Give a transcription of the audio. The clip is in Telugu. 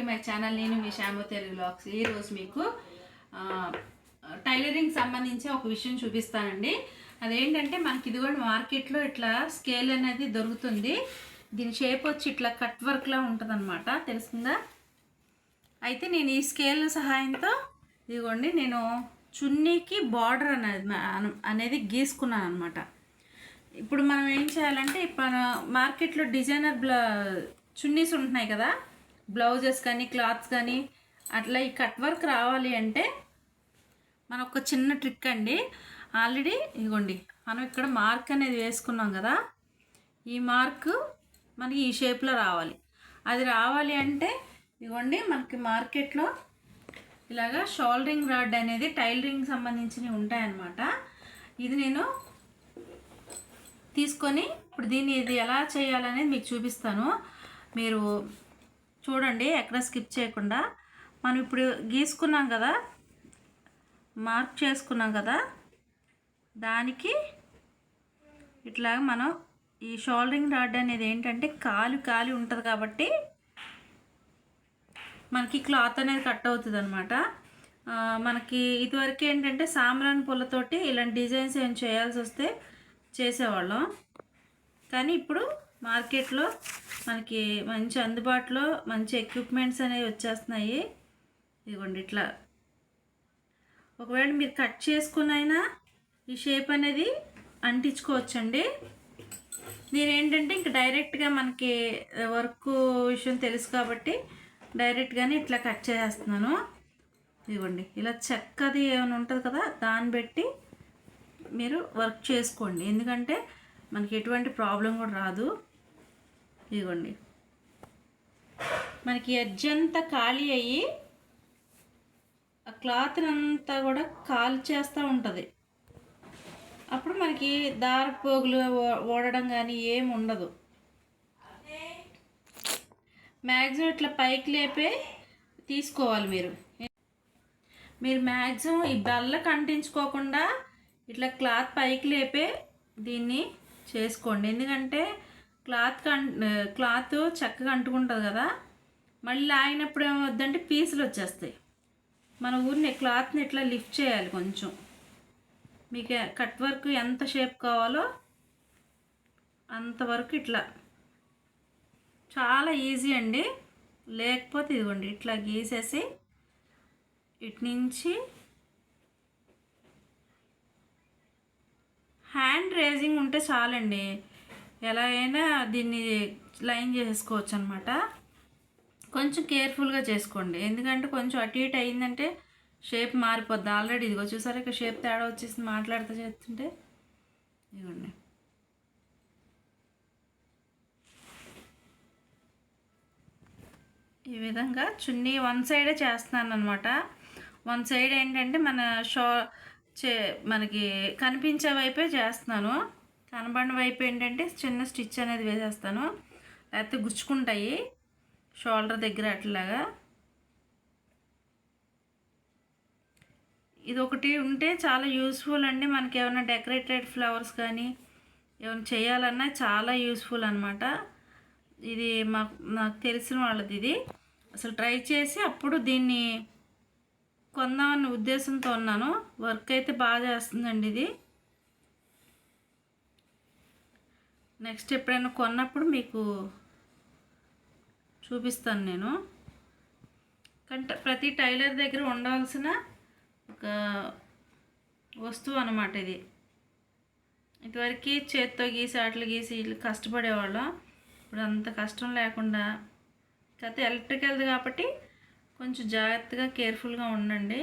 టు మై ఛానల్ నేను మీ శ్యామో తెలుగు బ్లాగ్స్ ఈరోజు మీకు టైలరింగ్ సంబంధించి ఒక విషయం చూపిస్తానండి. అదేంటంటే మనకి ఇదిగోండి మార్కెట్లో ఇట్లా స్కేల్ అనేది దొరుకుతుంది. దీని షేప్ వచ్చి ఇట్లా కట్ వర్క్లా ఉంటుంది అనమాట తెలుసుందా అయితే నేను ఈ స్కేల్ సహాయంతో ఇదిగోండి నేను చున్నీకి బార్డర్ అనేది అనేది గీసుకున్నాను అనమాట ఇప్పుడు మనం ఏం చేయాలంటే ఇప్పుడు మార్కెట్లో డిజైనర్ బ్లా చున్నీస్ ఉంటున్నాయి కదా బ్లౌజెస్ కానీ క్లాత్స్ కానీ అట్లా ఈ కట్ వర్క్ రావాలి అంటే మన ఒక చిన్న ట్రిక్ అండి. ఆల్రెడీ ఇదిగోండి మనం ఇక్కడ మార్క్ అనేది వేసుకున్నాం కదా ఈ మార్క్ మనకి ఈ షేప్లో రావాలి. అది రావాలి అంటే ఇదిగోండి మనకి మార్కెట్లో ఇలాగా షోల్డరింగ్ రాడ్ అనేది టైలరింగ్ సంబంధించినవి ఉంటాయన్నమాట. ఇది నేను తీసుకొని ఇప్పుడు దీన్ని ఇది ఎలా చేయాలనేది మీకు చూపిస్తాను. మీరు చూడండి ఎక్కడ స్కిప్ చేయకుండా. మనం ఇప్పుడు గీసుకున్నాం కదా మార్క్ చేసుకున్నాం కదా దానికి ఇట్లా మనం ఈ షోల్డరింగ్ రాడ్ అనేది ఏంటంటే కాలు కాలి ఉంటుంది కాబట్టి మనకి క్లాత్ అనేది కట్ అవుతుంది అనమాట మనకి ఇదివరకు ఏంటంటే సామ్రాన్ పూలతోటి ఇలాంటి డిజైన్స్ ఏం చేయాల్సి వస్తే చేసేవాళ్ళం. కానీ ఇప్పుడు మార్కెట్లో మనకి మంచి అందుబాటులో మంచి ఎక్విప్మెంట్స్ అనేవి వచ్చేస్తున్నాయి. ఇదిగోండి ఇట్లా. ఒకవేళ మీరు కట్ చేసుకునైనా ఈ షేప్ అనేది అంటించుకోవచ్చండి. నేను ఏంటంటే ఇంక డైరెక్ట్గా మనకి వర్క్ విషయం తెలుసు కాబట్టి డైరెక్ట్గానే ఇట్లా కట్ చేసేస్తున్నాను. ఇదిగోండి ఇలా చెక్కది ఏమైనా ఉంటుంది కదా దాన్ని బట్టి మీరు వర్క్ చేసుకోండి. ఎందుకంటే మనకి ఎటువంటి ప్రాబ్లం కూడా రాదు. ఇదిగోండి. మనకి ఎడ్జ్ అంతా ఖాళీ అయ్యి ఆ క్లాత్ అంతా కూడా కాల్ చేస్తూ ఉంటుంది. అప్పుడు మనకి దారపోగులు ఓడడం కానీ ఏం ఉండదు. మ్యాక్సిమం ఇట్లా పైకి లేపే తీసుకోవాలి మీరు. మీరు మ్యాక్సిమం ఈ బెల్లకు అంటించుకోకుండా ఇట్లా క్లాత్ పైకి లేపే దీన్ని చేసుకోండి. ఎందుకంటే క్లాత్ కం క్లాత్ చక్కగా అంటుకుంటుంది కదా. మళ్ళీ లాగినప్పుడు ఏమవుద్దంటే పీసులు వచ్చేస్తాయి. మన ఊరిని క్లాత్ని ఇట్లా లిఫ్ట్ చేయాలి కొంచెం? మీకు కట్ వర్క్ ఎంత షేప్ కావాలో అంతవరకు ఇట్లా. చాలా ఈజీ అండి. లేకపోతే ఇదిగోండి ఇట్లా గీసేసి ఇటు నుంచి హ్యాండ్ రేజింగ్ ఉంటే చాలండి. ఎలా అయినా దీన్ని లైన్ చేసుకోవచ్చు అనమాట కొంచెం కేర్ఫుల్గా చేసుకోండి. ఎందుకంటే కొంచెం అటు ఇటు అయిందంటే షేప్ మారిపోద్ది. ఆల్రెడీ ఇదిగో చూసారా ఇక షేప్ తేడా వచ్చేసి మాట్లాడుతూ చేస్తుంటే. ఇదిగోండి. ఈ విధంగా చున్నీ వన్ సైడే చేస్తున్నాను అనమాట వన్ సైడ్ ఏంటంటే మన షో చే మనకి కనిపించే వైపే చేస్తున్నాను. కనబడిన వైపు ఏంటంటే చిన్న స్టిచ్ అనేది వేసేస్తాను. లేకపోతే గుచ్చుకుంటాయి. షోల్డర్ దగ్గర అట్లాగా. ఇది ఒకటి ఉంటే చాలా యూస్ఫుల్ అండి. మనకి ఏమైనా డెకరేటెడ్ ఫ్లవర్స్ కానీ ఏమైనా చేయాలన్నా చాలా యూస్ఫుల్ అనమాట ఇది మాకు నాకు తెలిసిన వాళ్ళది ఇది. అసలు ట్రై చేసి అప్పుడు దీన్ని కొందామనే ఉద్దేశంతో ఉన్నాను. వర్క్ అయితే బాగా చేస్తుందండి ఇది. నెక్స్ట్ ఎప్పుడైనా కొన్నప్పుడు మీకు చూపిస్తాను నేను. కంటే ప్రతి టైలర్ దగ్గర ఉండాల్సిన ఒక వస్తువు అనమాట ఇది. ఇదివరకు చేత్తో గీసి అట్లు గీసి వీళ్ళు కష్టపడేవాళ్ళం. ఇప్పుడు అంత కష్టం లేకుండా కాకపోతే ఎలక్ట్రికల్ది కాబట్టి కొంచెం జాగ్రత్తగా కేర్ఫుల్గా ఉండండి.